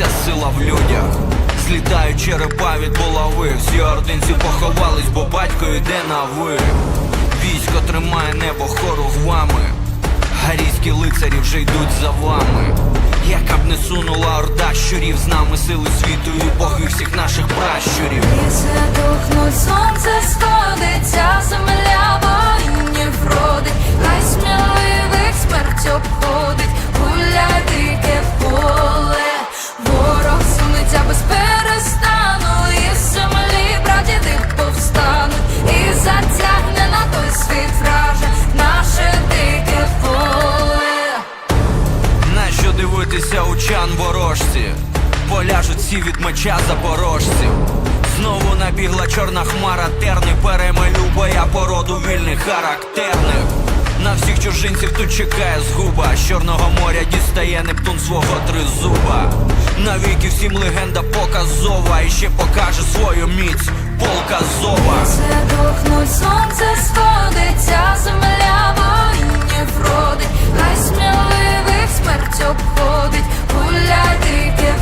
вся сила в людях. Злітають черепа від булави, всі ординці поховались, бо батько йде на ви. Військо тримає небо хоругвами. Гарійські лицарі вже йдуть за вами. Яка б не сунула орда щурів, з нами сили світу і боги всіх наших пращурів. Ліси тухнуть, дивитися ворожці? Поляжуть всі від меча запорожців. Знову набігла чорна хмара, терни перемелю боя породу вільних характерних. На всіх чужинців тут чекає згуба. З Чорного моря дістає Нептун свого тризуба. Навіки всім легенда показова і ще покаже свою міць полка зова. Це дохнуть, сонце сходиться, земля воїнів родить, хай сміливих смерть обходить, гуляй дике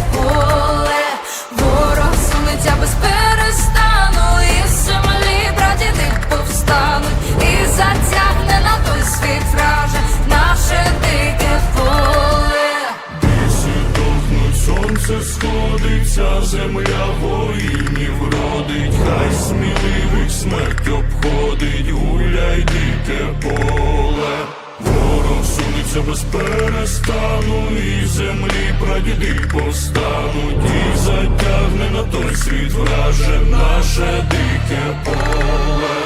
без перестану, і землі прадіди повстануть, і затягне на той світ враже наше дике сонце сходиться, земля воїнів родить, хай сміливих смерть обходить, гуляй дике без перестану, і землі прадіди повстануть, і затягне на той світ враже наше дике поле.